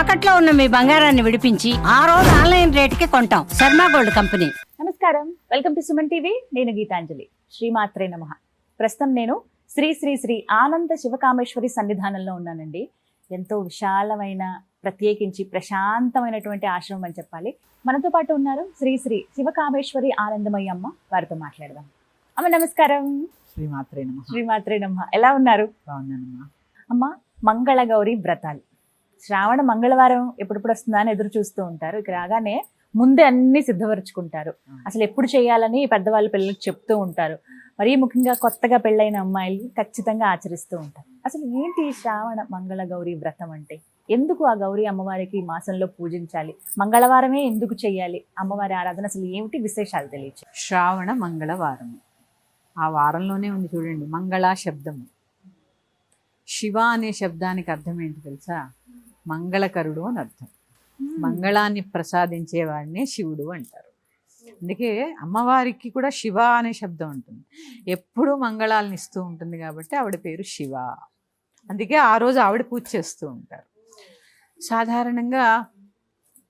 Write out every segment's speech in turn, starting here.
తాకట్లో ఉన్న మీ బంగారాన్ని విడిపించి ఆ రోజు ఆన్లైన్ రేటుకి కొంటాం. Sharma gold company. నమస్కారం. Welcome to Suman TV. నేను గీతాంజలి. శ్రీమాత్రే నమ. ప్రస్తుతం నేను శ్రీ శ్రీ శ్రీ ఆనంద శివకామేశ్వరి సన్నిధానంలో ఉన్నానండి. ఎంతో విశాలమైన ప్రత్యేకించి ప్రశాంతమైనటువంటి ఆశ్రమం అని చెప్పాలి. మనతో పాటు ఉన్నారు శ్రీ శ్రీ శివకామేశ్వరి ఆనందమయ్య అమ్మ. వారితో మాట్లాడదాం. అమ్మ నమస్కారం. శ్రీమాత్రే నమ. శ్రీమాత్రే నమ. ఎలా ఉన్నారు? బాగున్నానమ్మా. అమ్మ మంగళగౌరి వ్రతాలు. శ్రావణ మంగళవారం ఎప్పుడెప్పుడు వస్తుందా అని ఎదురు చూస్తూ ఉంటారు. ఇక్కడ రాగానే ముందే అన్ని సిద్ధపరచుకుంటారు. అసలు ఎప్పుడు చేయాలని పెద్దవాళ్ళు పిల్లలకు చెప్తూ ఉంటారు. మరీ ముఖ్యంగా కొత్తగా పెళ్ళైన అమ్మాయిలు ఖచ్చితంగా ఆచరిస్తూ ఉంటారు. అసలు ఏంటి శ్రావణ మంగళ గౌరి వ్రతం అంటే? ఎందుకు ఆ గౌరీ అమ్మవారికి మాసంలో పూజించాలి? మంగళవారమే ఎందుకు చేయాలి? అమ్మవారి ఆరాధన అసలు ఏమిటి? విశేషాలు తెలియచ్చు శ్రావణ మంగళవారం. ఆ వారంలోనే ఉంది చూడండి. మంగళ శబ్దము. శివ అనే శబ్దానికి అర్థం ఏంటి తెలుసా? మంగళకరుడు అని అర్థం. మంగళాన్ని ప్రసాదించే వాడినే శివుడు అంటారు. అందుకే అమ్మవారికి కూడా శివ అనే శబ్దం ఉంటుంది. ఎప్పుడూ మంగళాలను ఇస్తూ ఉంటుంది కాబట్టి ఆవిడ పేరు శివ. అందుకే ఆ రోజు ఆవిడ పూజ చేస్తూ ఉంటారు. సాధారణంగా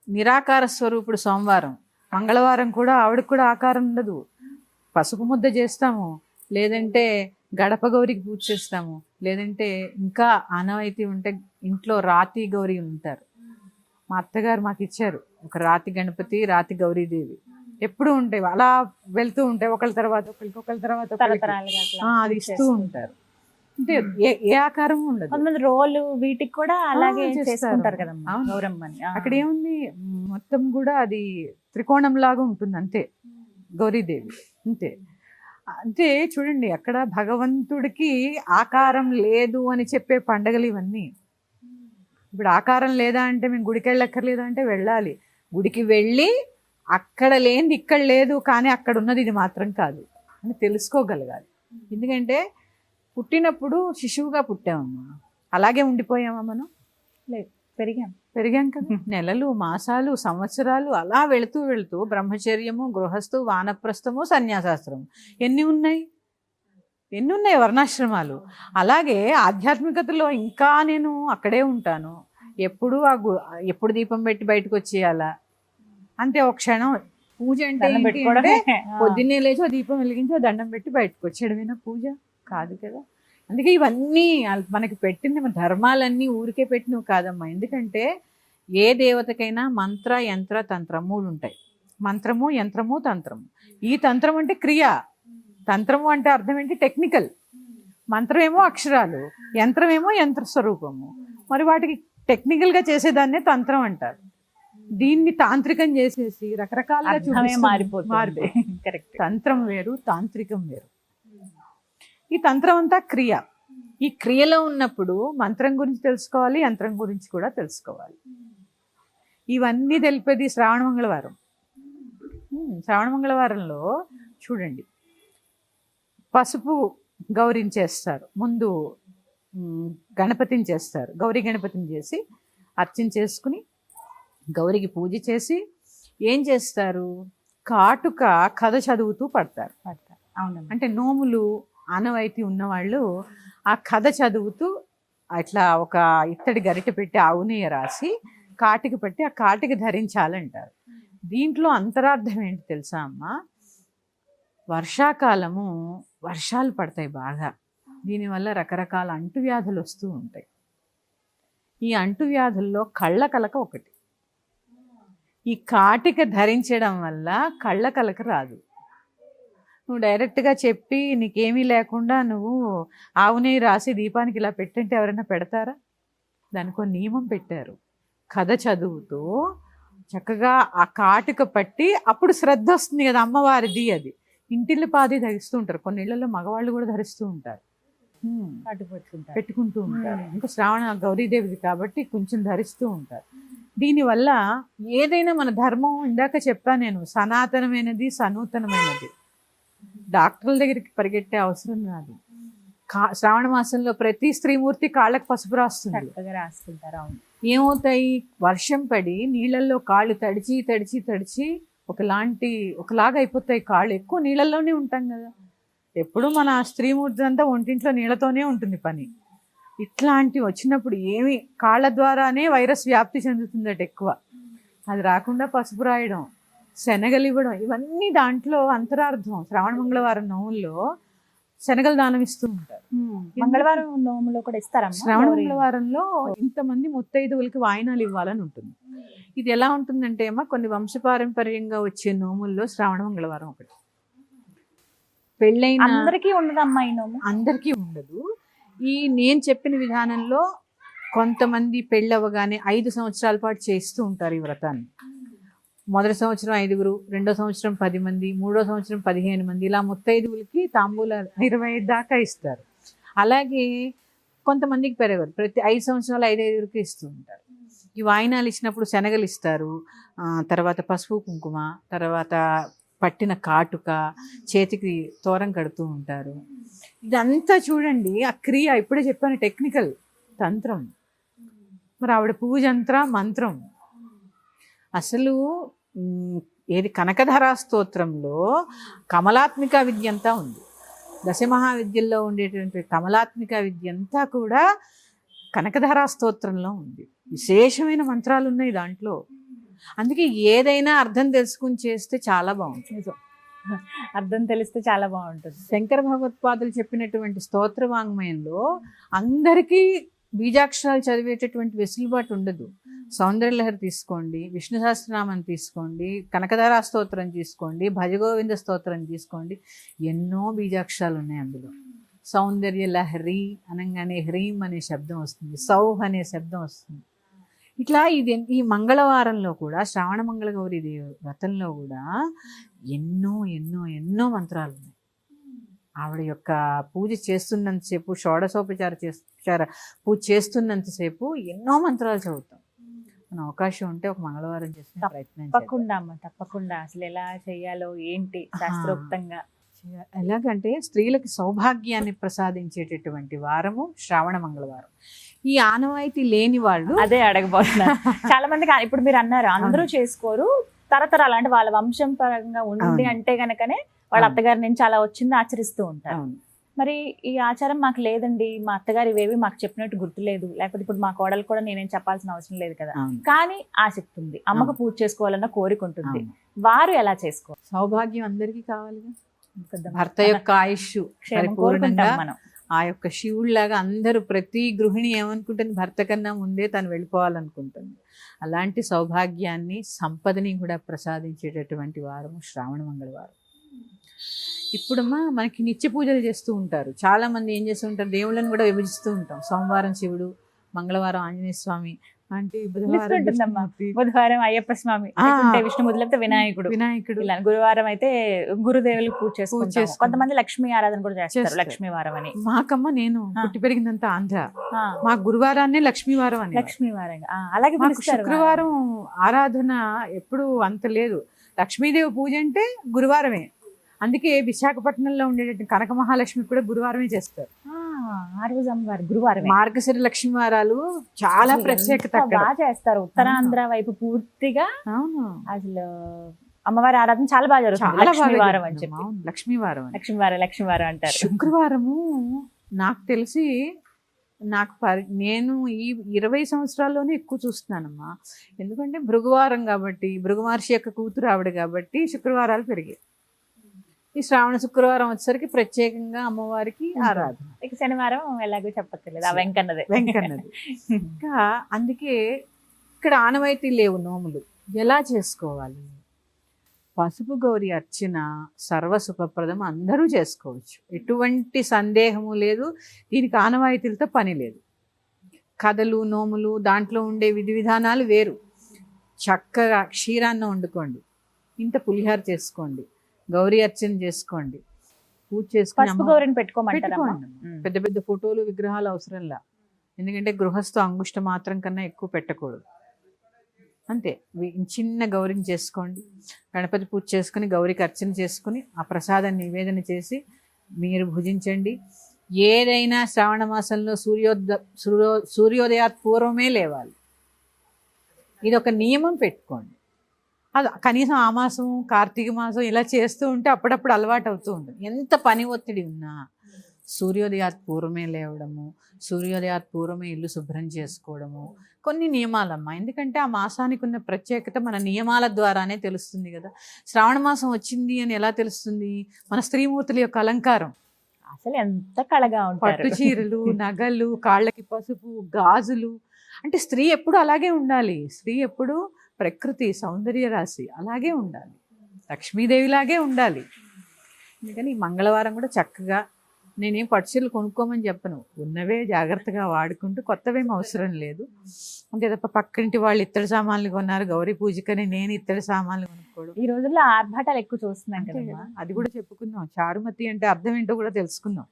నిరాకార స్వరూపుడు సోమవారం మంగళవారం కూడా ఆవిడకు కూడా ఆకారం ఉండదు. పసుపు ముద్ద చేస్తాము. లేదంటే గడప గౌరికి పూజ చేస్తాము. లేదంటే ఇంకా ఆనవాయితీ ఉంటే ఇంట్లో రాతి గౌరి ఉంటారు. మా అత్తగారు మాకు ఇచ్చారు. ఒక రాతి గణపతి రాతి గౌరీదేవి. ఎప్పుడు ఉంటాయి. అలా వెళ్తూ ఉంటాయి. ఒకళ్ళ తర్వాత ఒకరికి ఒకళ్ళ తర్వాత అది ఇస్తూ ఉంటారు. అంటే ఏ ఆకారం ఉండదు. కొంతమంది రోలు వీటికి కూడా అలాగే. చేసుకుంటారు కదమ్మా అవును. గౌరమ్మని. అక్కడ ఏముంది? మొత్తం కూడా అది త్రికోణం లాగా ఉంటుంది. అంతే. గౌరీదేవి. అంతే. అంటే చూడండి అక్కడ భగవంతుడికి ఆకారం లేదు అని చెప్పే పండగలు ఇవన్నీ. ఇప్పుడు ఆకారం లేదా అంటే మేము గుడికి వెళ్ళక్కర్లేదు అంటే వెళ్ళాలి. గుడికి వెళ్ళి అక్కడ లేనిది ఇక్కడ లేదు కానీ అక్కడ ఉన్నది ఇది మాత్రం కాదు అని తెలుసుకోగలగాలి. ఎందుకంటే పుట్టినప్పుడు శిశువుగా పుట్టామమ్మా. అలాగే ఉండిపోయామా మనం? పెరిగాం. పెరిగాం కదా? నెలలు మాసాలు సంవత్సరాలు అలా వెళుతూ వెళుతూ బ్రహ్మచర్యము గృహస్థు వానప్రస్థము సన్యాసాస్త్రము ఎన్ని ఉన్నాయి? ఎన్ని ఉన్నాయి వర్ణాశ్రమాలు? అలాగే ఆధ్యాత్మికతలో ఇంకా నేను అక్కడే ఉంటాను. ఎప్పుడు ఆ గు- ఎప్పుడు దీపం పెట్టి బయటకు వచ్చేయాలా? అంతే ఒక క్షణం. పూజ అంటే పొద్దున్నే లేచి దీపం వెలిగించి దండం పెట్టి బయటకు వచ్చేయడమేనా పూజ? కాదు కదా. అందుకే ఇవన్నీ మనకి పెట్టిన ధర్మాలన్నీ ఊరికే పెట్టినవి కాదమ్మా. ఎందుకంటే ఏ దేవతకైనా మంత్ర యంత్ర తంత్రం మూడు ఉంటాయి. మంత్రము యంత్రము తంత్రము. ఈ తంత్రం అంటే క్రియ. తంత్రము అంటే అర్థం ఏంటి? టెక్నికల్. మంత్రమేమో అక్షరాలు. యంత్రమేమో యంత్ర స్వరూపము. మరి వాటికి టెక్నికల్గా చేసేదాన్నే తంత్రం అంటారు. దీన్ని తాంత్రికం చేసేసి రకరకాలుగా మారిపోతుంది. తంత్రం వేరు తాంత్రికం వేరు. ఈ తంత్రం అంతా క్రియ. ఈ క్రియలో ఉన్నప్పుడు మంత్రం గురించి తెలుసుకోవాలి యంత్రం గురించి కూడా తెలుసుకోవాలి. ఇవన్నీ తెలిపేది శ్రావణ మంగళవారం. శ్రావణ మంగళవారంలో చూడండి. పసుపు గౌరిని చేస్తారు. ముందు గణపతిని చేస్తారు. గౌరీ గణపతిని చేసి అర్చన చేసుకుని గౌరికి పూజ చేసి ఏం చేస్తారు? కాటుక కథ చదువుతూ పడతారు. అవునమ్మా. అంటే నోములు ఆనవాయితీ ఉన్నవాళ్ళు ఆ కథ చదువుతూ అట్లా ఒక ఇత్తడి గరిట పెట్టి ఆవునేయ రాసి కాటికి పెట్టి ఆ కాటికి ధరించాలంటారు. దీంట్లో అంతరార్థం ఏంటి తెలుసా అమ్మ? వర్షాకాలము వర్షాలు పడతాయి బాగా. దీనివల్ల రకరకాల అంటువ్యాధులు వస్తూ ఉంటాయి. ఈ అంటువ్యాధుల్లో కళ్ళ కలక ఒకటి. ఈ కాటిక ధరించడం వల్ల కళ్ళ కలక రాదు. నువ్వు డైరెక్ట్గా చెప్పి నీకేమీ లేకుండా నువ్వు ఆవు నెయ్యి రాసి దీపానికి ఇలా పెట్టంటే ఎవరైనా పెడతారా? దానికి నియమం పెట్టారు. కథ చదువుతూ చక్కగా ఆ కాటుక పట్టి అప్పుడు శ్రద్ధ వస్తుంది కదా అమ్మవారిది అది. ఇంటిల్లి పాది ధరిస్తూ ఉంటారు. కొన్ని ఇళ్ళలో మగవాళ్ళు కూడా ధరిస్తూ ఉంటారు. పెట్టుకుంటూ ఉంటారు. ఇంకా శ్రావణ గౌరీదేవిది కాబట్టి కొంచెం ధరిస్తూ ఉంటారు. దీనివల్ల ఏదైనా మన ధర్మం ఇందాక చెప్పా నేను సనాతనమైనది సనూతనమైనది. డాక్టర్ల దగ్గరికి పరిగెట్టే అవసరం రాదు. కా శ్రావణ మాసంలో ప్రతి స్త్రీమూర్తి కాళ్ళకు పసుపు రాస్తుంది. రాసుకుంటారు అవును. ఏమవుతాయి? వర్షం పడి నీళ్ళల్లో కాళ్ళు తడిచి తడిచి తడిచి ఒకలాంటి ఒకలాగా అయిపోతాయి కాళ్ళు. ఎక్కువ నీళ్ళల్లోనే ఉంటాం కదా. ఎప్పుడు మన స్త్రీమూర్తి అంతా ఒంటింట్లో నీళ్ళతోనే ఉంటుంది పని. ఇట్లాంటివి వచ్చినప్పుడు ఏమి కాళ్ళ ద్వారానే వైరస్ వ్యాప్తి చెందుతుందట ఎక్కువ. అది రాకుండా పసుపు రాయడం. శనగలు ఇవ్వడం ఇవన్నీ దాంట్లో అంతరార్థం. శ్రావణ మంగళవారం నోముల్లో శనగలు దానం ఇస్తూ ఉంటారు. మంగళవారం నోములో కూడా ఇస్తారమ్మా శ్రావణ? మంగళవారంలో ఇంతమంది ముత్తైదువులకి వాయినాలు ఇవ్వాలని ఉంటుంది. ఇది ఎలా ఉంటుందంటే అమ్మా కొన్ని వంశపారంపర్యంగా వచ్చే నోముల్లో శ్రావణ మంగళవారం ఒకటి. పెళ్ళైన అందరికీ ఉండదమ్మా ఈ నోము. అందరికీ ఉండదు. ఈ నేను చెప్పిన విధానంలో కొంతమంది పెళ్ళవగానే ఐదు సంవత్సరాల పాటు చేస్తూ ఉంటారు ఈ వ్రతాన్ని. మొదటి సంవత్సరం ఐదుగురు రెండో సంవత్సరం పది మంది మూడో సంవత్సరం పదిహేను మంది ఇలా ముత్తైదువులకి తాంబూల ఇరవై ఐదు దాకా ఇస్తారు. అలాగే కొంతమందికి పెరగరు. ప్రతి ఐదు సంవత్సరాలు ఐదు ఐదుగురికి ఇస్తూ ఉంటారు. ఈ వాయినాలు ఇచ్చినప్పుడు శనగలు ఇస్తారు. తర్వాత పసుపు కుంకుమ తర్వాత పట్టిన కాటుక చేతికి తోరం కడుతూ ఉంటారు. ఇదంతా చూడండి ఆ క్రియ ఇప్పుడే చెప్పాను టెక్నికల్ తంత్రం. మరి ఆవిడ పూజంత్ర మంత్రం. అసలు ఏది కనకధరా స్తోత్రంలో కమలాత్మిక విద్య అంతా ఉంది. దశమహావిద్యల్లో ఉండేటువంటి కమలాత్మిక విద్య అంతా కూడా కనకధరా స్తోత్రంలో ఉంది. విశేషమైన మంత్రాలు ఉన్నాయి దాంట్లో. అందుకే ఏదైనా అర్థం తెలుసుకుని చేస్తే చాలా బాగుంటుంది. అర్థం తెలిస్తే చాలా బాగుంటుంది. శంకర భగవత్పాదులు చెప్పినటువంటి స్తోత్ర వాంగ్మయంలో అందరికీ బీజాక్షరాలు చదివేటటువంటి వెసులుబాటు ఉండదు. సౌందర్యలహరి తీసుకోండి విష్ణు సహస్రనామం తీసుకోండి కనకధారా స్తోత్రం తీసుకోండి భజగోవింద స్తోత్రం తీసుకోండి. ఎన్నో బీజాక్షరాలు ఉన్నాయి అందులో. సౌందర్య లహరి అనగానే హ్రీం అనే శబ్దం వస్తుంది సౌహ్ అనే శబ్దం వస్తుంది. ఇట్లా ఇది ఈ మంగళవారంలో కూడా శ్రావణ మంగళ గౌరి దేవి వ్రతంలో కూడా ఎన్నో ఎన్నో ఎన్నో మంత్రాలు ఉన్నాయి. ఆవిడ యొక్క పూజ చేస్తున్నంతసేపు షోడశోపచార చేస్తార పూజ చేస్తున్నంతసేపు ఎన్నో మంత్రాలు చదువుతాం. మన అవకాశం ఉంటే ఒక మంగళవారం చేసిన ప్రయత్నం. తప్పకుండా అమ్మా తప్పకుండా. అసలు ఎలా చేయాలో ఏంటి శాస్త్రోక్తంగా? ఎలాగంటే స్త్రీలకు సౌభాగ్యాన్ని ప్రసాదించేటటువంటి వారము శ్రావణ మంగళవారం. ఈ ఆనవాయితీ లేని వాళ్ళు అదే అడగబోతున్నా. చాలా మంది ఇప్పుడు మీరు అన్నారు అందరూ చేసుకోరు. తరతరాలు అంటే వాళ్ళ వంశం పరంగా ఉంది అవును. అంటే గనకనే వాళ్ళ. అత్తగారి నుంచి అలా వచ్చింది ఆచరిస్తూ ఉంటారు. మరి ఈ ఆచారం మాకు లేదండి. మా అత్తగారు ఇవేవి మాకు చెప్పినట్టు గుర్తులేదు. లేకపోతే ఇప్పుడు మా కోడలు కూడా నేనేం చెప్పాల్సిన అవసరం లేదు కదా. కానీ ఆసక్తి ఉంది అమ్మకు. పూజ చేసుకోవాలన్న కోరిక ఉంటుంది. వారు ఎలా చేసుకోవాలి? సౌభాగ్యం అందరికీ కావాలిగా. కొంచెం భర్త యొక్క ఆయుష్ పరిపూర్ణంగా మనం. ఆ యొక్క శివుడిలాగా అందరూ ప్రతి గృహిణి ఏమనుకుంటుంది? భర్త కన్నా ముందే తను వెళ్ళిపోవాలనుకుంటుంది. అలాంటి సౌభాగ్యాన్ని సంపదని కూడా ప్రసాదించేటటువంటి వారము శ్రావణ మంగళవారం. ఇప్పుడమ్మా మనకి నిత్య పూజలు చేస్తూ ఉంటారు. చాలా మంది ఏం చేస్తూ ఉంటారు? దేవుళ్ళని కూడా విభజిస్తూ ఉంటాం. సోమవారం శివుడు మంగళవారం ఆంజనేయ స్వామి అంటే బుధవారం అయ్యప్ప స్వామి. విష్ణుమూర్తి లేకపోతే వినాయకుడు. వినాయకుడు. గురువారం అయితే గురుదేవులకు పూజ చేసుకుంటాం. కొంతమంది లక్ష్మీ ఆరాధన కూడా చేస్తారు. చేస్తారు. లక్ష్మీ వారం అని. మాకమ్మ నేను. పుట్టి పెరిగిందంతా ఆంధ్ర. మా గురువారాన్నే లక్ష్మీవారం అని. లక్ష్మీ వారం అలాగే మాకు శుక్రవారం ఆరాధన ఎప్పుడు అంత లేదు. లక్ష్మీదేవి పూజ అంటే గురువారమే. అందుకే విశాఖపట్నంలో ఉండేటటువంటి కనక మహాలక్ష్మి కూడా గురువారమే చేస్తారు. ఆ, ఆ రోజు అమ్మవారు గురువారం మార్గశిర లక్ష్మీ వారాలు చాలా ప్రత్యేకత బాగా చేస్తారు. ఉత్తరాంధ్ర వైపు పూర్తిగా అవును. అసలు అమ్మవారి ఆరాధన చాలా బాగా జరుగుతుంది. అని. చెప్పి. లక్ష్మీవారం అని. లక్ష్మీవారం లక్ష్మీవారం అంటారు. శుక్రవారము నాకు తెలిసి నాకు పరి నేను ఈ ఇరవై సంవత్సరాల్లోనే ఎక్కువ చూస్తున్నానమ్మా. ఎందుకంటే భృగువారం కాబట్టి భృగు మహర్షి యొక్క కూతురు ఆవిడ కాబట్టి శుక్రవారాలు పెరిగాయి. ఈ శ్రావణ శుక్రవారం వచ్చేసరికి ప్రత్యేకంగా అమ్మవారికి ఆరాధన. ఇక శనివారం ఎలాగో చెప్పట్లేదు ఆ వెంకన్నదే. వెంకన్నది. ఇంకా అందుకే ఇక్కడ ఆనవాయితీ లేవు నోములు. ఎలా చేసుకోవాలి? పసుపు గౌరి అర్చన సర్వసుఖప్రదం అందరూ చేసుకోవచ్చు. ఎటువంటి సందేహము లేదు. దీనికి ఆనవాయితీలతో పని లేదు. కథలు నోములు దాంట్లో ఉండే విధి విధానాలు వేరు. చక్కగా క్షీరాన్నం వండుకోండి. ఇంత పులిహార చేసుకోండి. గౌరీ అర్చన చేసుకోండి. పూజ చేసుకుని గౌరిని పెట్టుకోమంటారా పెద్ద పెద్ద ఫోటోలు విగ్రహాలు అవసరంలా. ఎందుకంటే గృహస్థ అంగుష్ట మాత్రం కన్నా ఎక్కువ పెట్టకూడదు. అంతే. చిన్న గౌరిని చేసుకోండి. గణపతి పూజ చేసుకుని గౌరికి అర్చన చేసుకుని ఆ ప్రసాదాన్ని నివేదన చేసి మీరు భుజించండి. ఏదైనా శ్రావణ మాసంలో సూర్యోద సూర్యో సూర్యోదయాత్ పూర్వమే లేవాలి. ఇది ఒక నియమం పెట్టుకోండి. అది కనీసం ఆ మాసం కార్తీక మాసం ఇలా చేస్తూ ఉంటే అప్పుడప్పుడు అలవాటు అవుతూ ఉంటుంది. ఎంత పని ఒత్తిడి ఉన్నా సూర్యోదయాత్ పూర్వమే లేవడము సూర్యోదయాత్ పూర్వమే ఇల్లు శుభ్రం చేసుకోవడము కొన్ని నియమాలమ్మా. ఎందుకంటే ఆ మాసానికి ఉన్న ప్రత్యేకత మన నియమాల ద్వారానే తెలుస్తుంది కదా. శ్రావణ మాసం వచ్చింది అని ఎలా తెలుస్తుంది? మన స్త్రీమూర్తుల యొక్క అలంకారం. అసలు ఎంత కళగా పట్టు చీరలు నగలు కాళ్ళకి పసుపు గాజులు. అంటే స్త్రీ ఎప్పుడు అలాగే ఉండాలి. స్త్రీ ఎప్పుడు ప్రకృతి సౌందర్య రాశి అలాగే ఉండాలి. లక్ష్మీదేవిలాగే ఉండాలి. అందుకని ఈ మంగళవారం కూడా చక్కగా నేనేం పట్టు చీరలు కొనుక్కోమని చెప్పను. ఉన్నవే జాగ్రత్తగా వాడుకుంటూ కొత్తవేం అవసరం లేదు. అంతే తప్ప పక్కింటి వాళ్ళు ఇత్తడి సామాన్లు కొన్నారు గౌరీ పూజకని నేను ఇత్తడి సామాన్లు కొనుక్కోవడం. ఈ రోజుల్లో ఆర్భాటాలు ఎక్కువ చూస్తున్నాం కదా. అది కూడా చెప్పుకుందాం. చారుమతి అంటే అర్థం ఏంటో కూడా తెలుసుకుందాం.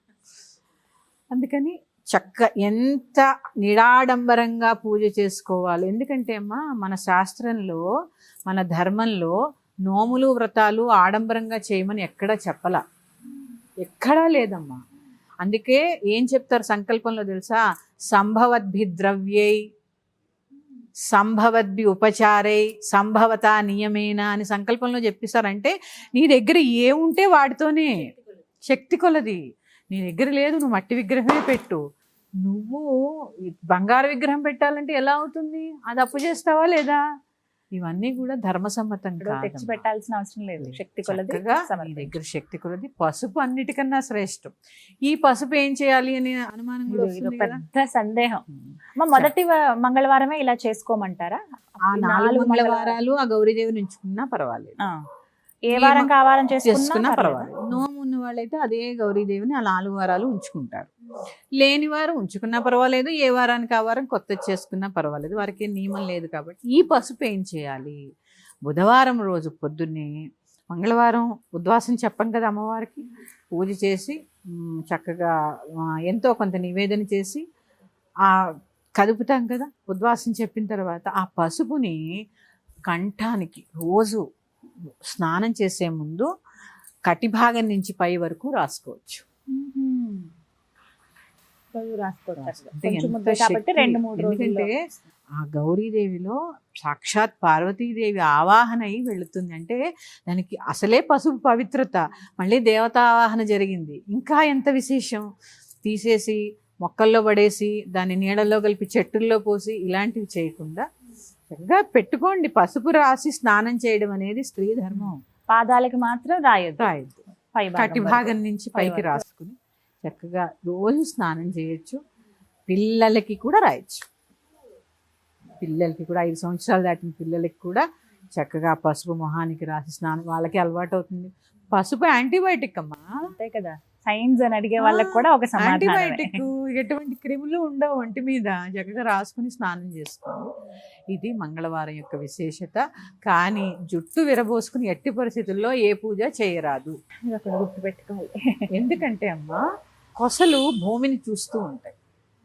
అందుకని చక్క ఎంత నిరాడంబరంగా పూజ చేసుకోవాలి. ఎందుకంటే అమ్మా మన శాస్త్రంలో మన ధర్మంలో నోములు వ్రతాలు ఆడంబరంగా చేయమని ఎక్కడా చెప్పలా. ఎక్కడా లేదమ్మా. అందుకే ఏం చెప్తారు సంకల్పంలో తెలుసా? సంభవద్భి ద్రవ్యై సంభవద్భి ఉపచారై సంభవత నియమేన అని సంకల్పంలో చెప్పిస్తారంటే నీ దగ్గర ఏముంటే వాటితోనే శక్తి కొలది. నీ దగ్గర లేదు నువ్వు మట్టి విగ్రహమే పెట్టు. నువ్వు బంగారు విగ్రహం పెట్టాలంటే ఎలా అవుతుంది? అది అప్పు చేస్తావా లేదా? ఇవన్నీ కూడా ధర్మసమ్మతం తెచ్చి. పెట్టాల్సిన అవసరం లేదు. శక్తి కొలది చక్కగా నీ సమర్పించు. దగ్గర శక్తి కొలది పసుపు అన్నిటికన్నా శ్రేష్టం. ఈ పసుపు ఏం చేయాలి అని అనుమానం పెద్ద సందేహం. మా మొదటి మంగళవారమే ఇలా చేసుకోమంటారా? ఆ నాలుగు మంగళవారాలు- ఆ గౌరీదేవిని ఉంచుకున్నా పర్వాలేదు. ఏ వారం కావాలని చేసుకున్నా పర్వాలేదు. నోము వాళ్ళైతే అదే గౌరీదేవిని ఆ నాలుగు వారాలు ఉంచుకుంటారు. లేని వారు ఉంచుకున్నా పర్వాలేదు ఏ వారానికి ఆ వారం కొత్త చేసుకున్నా పర్వాలేదు. వారికి నియమం లేదు కాబట్టి ఈ పసుపు ఏం చేయాలి? బుధవారం రోజు పొద్దున్నే మంగళవారం ఉద్వాసం చెప్పం కదా అమ్మవారికి. పూజ చేసి చక్కగా ఎంతో కొంత నివేదన చేసి ఆ కదుపుతాం కదా ఉద్వాసం చెప్పిన తర్వాత ఆ పసుపుని కంఠానికి రోజు స్నానం చేసే ముందు కటి భాగం నుంచి పై వరకు రాసుకోవచ్చు. ఎందుకంటే ఆ గౌరీదేవిలో సాక్షాత్ పార్వతీదేవి ఆవాహన అయి వెళుతుంది. అంటే దానికి అసలే పసుపు పవిత్రత. మళ్ళీ దేవతా ఆవాహన జరిగింది. ఇంకా ఎంత విశేషం? తీసేసి మొక్కల్లో పడేసి దాన్ని నీడల్లో కలిపి చెట్టుల్లో పోసి ఇలాంటివి చేయకుండా చక్కగా పెట్టుకోండి. పసుపు రాసి స్నానం చేయడం అనేది స్త్రీ ధర్మం. పాదాలకి మాత్రం రాయొద్దు. రాయద్దు. పై కటి భాగం నుంచి పైకి. రాసుకుని చక్కగా రోజు స్నానం చేయొచ్చు. పిల్లలకి కూడా రాయొచ్చు. పిల్లలకి కూడా ఐదు సంవత్సరాలు దాటిన పిల్లలకి కూడా చక్కగా పసుపు మొహానికి రాసి స్నానం వాళ్ళకి అలవాటు అవుతుంది. పసుపు యాంటీబయాటిక్ అమ్మా. అంతే కదా. సైన్స్ అని అడిగే వాళ్ళకి కూడా ఒక యాంటీబయాటిక్ ఎటువంటి క్రిములు ఉండవు ఒంటి మీద. చక్కగా రాసుకుని స్నానం చేసుకోండి ఇది మంగళవారం యొక్క విశేషత. కానీ జుట్టు విరబోసుకుని ఎట్టి పరిస్థితుల్లో ఏ పూజ చేయరాదు. ఒకటి గుర్తు పెట్టుకోవాలి ఎందుకంటే అమ్మా కొసలు భూమిని చూస్తూ ఉంటాయి.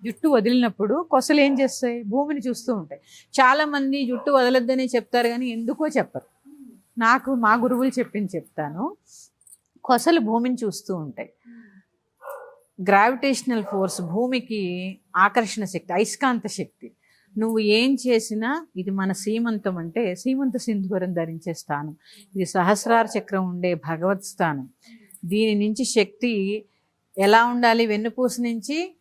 జుట్టు వదిలినప్పుడు కొసలు ఏం చేస్తాయి? భూమిని చూస్తూ ఉంటాయి. చాలా మంది జుట్టు వదలొద్దని చెప్తారు కానీ ఎందుకో చెప్పరు. నాకు మా గురువులు చెప్పింది చెప్తాను. కొసలు భూమిని చూస్తూ ఉంటాయి. గ్రావిటేషనల్ ఫోర్స్ భూమికి ఆకర్షణ శక్తి అయస్కాంత శక్తి. నువ్వు ఏం చేసినా ఇది మన సీమంతం అంటే సీమంత సింధూరం ధరించే స్థానం. ఇది సహస్రార చక్రం ఉండే భగవత్ స్థానం. దీని నుంచి శక్తి ఎలా ఉండాలి? వెన్నుపూస నుంచి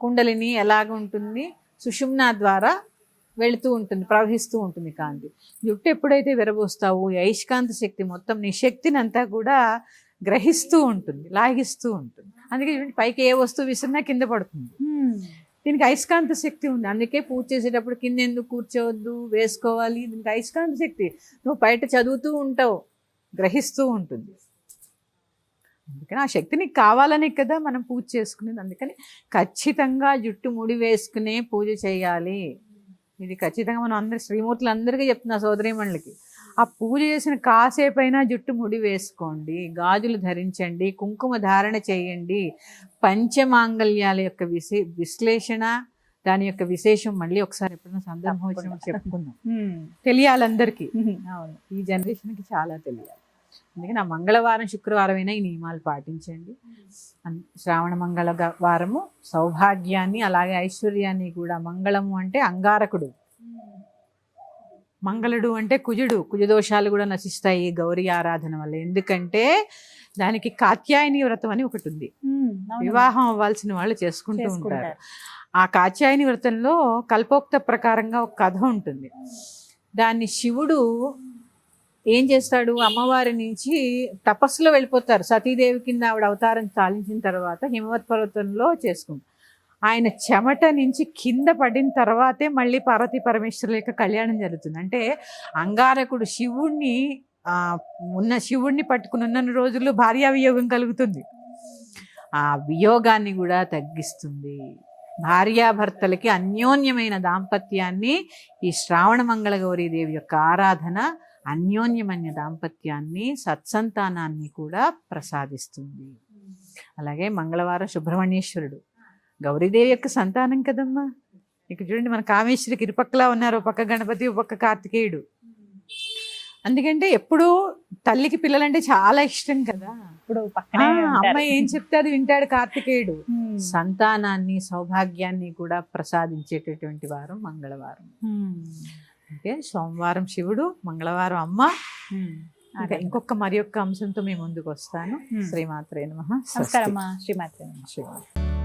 కుండలిని ఎలాగ ఉంటుంది? సుషుమ్న ద్వారా వెళుతూ ఉంటుంది ప్రవహిస్తూ ఉంటుంది కాంతి. జుట్టు ఎప్పుడైతే విరబోస్తావో ఐష్కాంత శక్తి మొత్తం నీ శక్తిని అంతా కూడా గ్రహిస్తూ ఉంటుంది లాగిస్తూ ఉంటుంది. అందుకే పైకి ఏ వస్తువు విసిరినా కింద పడుతుంది. దీనికి అయస్కాంత శక్తి ఉంది. అందుకే పూజ చేసేటప్పుడు కింద ఎందుకు కూర్చోవద్దు? వేసుకోవాలి. దీనికి అయస్కాంత శక్తి. నువ్వు బయట చదువుతూ ఉంటావు. గ్రహిస్తూ ఉంటుంది. అందుకని ఆ శక్తి నీకు కావాలనే కదా మనం పూజ చేసుకునేది. అందుకని ఖచ్చితంగా జుట్టు ముడి వేసుకునే పూజ చేయాలి. ఇది ఖచ్చితంగా మనం అందరి శ్రీమూర్తులు అందరికీ చెప్తున్నా సోదరీమణులకి. ఆ పూజ చేసిన కాసేపైనా జుట్టు ముడి వేసుకోండి గాజులు ధరించండి కుంకుమ ధారణ చేయండి. పంచమాంగళ్యాల యొక్క విశే విశ్లేషణ దాని యొక్క విశేషం మళ్ళీ ఒకసారి ఎప్పుడైనా సందర్భం వచ్చినప్పుడు చెప్పుకుందాం తెలియాలి అందరికీ అవును ఈ జనరేషన్కి చాలా తెలియాలి. అందుకే నా మంగళవారం శుక్రవారం అయినా ఈ నియమాలు పాటించండి. శ్రావణ మంగళ వారము సౌభాగ్యాన్ని అలాగే ఐశ్వర్యాన్ని కూడా మంగళము అంటే అంగారకుడు. మంగళుడు అంటే కుజుడు. కుజదోషాలు కూడా నశిస్తాయి గౌరీ ఆరాధన వల్ల. ఎందుకంటే దానికి కాత్యాయని వ్రతం అని ఒకటి ఉంది. వివాహం అవ్వాల్సిన వాళ్ళు చేసుకుంటూ ఉంటారు. ఆ కాత్యాయని వ్రతంలో కల్పోక్త ప్రకారంగా ఒక కథ ఉంటుంది. దాన్ని శివుడు ఏం చేస్తాడు? అమ్మవారి నుంచి తపస్సులో వెళ్ళిపోతారు. సతీదేవి కింద ఆవిడ అవతారం చాలించిన తర్వాత హిమవత్ పర్వతంలో చేసుకుంటారు. ఆయన చెమట నుంచి కింద పడిన తర్వాతే మళ్ళీ పార్వతీ పరమేశ్వరుల యొక్క కళ్యాణం జరుగుతుంది. అంటే అంగారకుడు శివుణ్ణి ఉన్న శివుణ్ణి పట్టుకుని ఉన్న రోజుల్లో భార్యా వియోగం కలుగుతుంది. ఆ వియోగాన్ని కూడా తగ్గిస్తుంది. భార్యాభర్తలకి అన్యోన్యమైన దాంపత్యాన్ని ఈ శ్రావణ మంగళ గౌరీదేవి యొక్క ఆరాధన అన్యోన్యమైన దాంపత్యాన్ని సత్సంతానాన్ని కూడా ప్రసాదిస్తుంది. అలాగే మంగళవారం సుబ్రహ్మణ్యేశ్వరుడు. గౌరీదేవి యొక్క సంతానం కదమ్మా. ఇక్కడ చూడండి మన కామేశ్వరికి ఇరుపక్కలా ఉన్నారు. ఒక పక్క గణపతి ఒక పక్క కార్తికేయుడు. అందుకంటే ఎప్పుడూ తల్లికి పిల్లలంటే చాలా ఇష్టం కదా. ఇప్పుడు. అమ్మాయి ఏం చెప్తే అది వింటాడు కార్తికేయుడు. సంతానాన్ని సౌభాగ్యాన్ని కూడా ప్రసాదించేటటువంటి వారం మంగళవారం. అంటే సోమవారం శివుడు మంగళవారం అమ్మ. ఇంకొక మరి యొక్క అంశంతో మీ ముందుకు వస్తాను. శ్రీమాత్రే నమ. శ్రీమాత్రి శ్రీమాత్రే.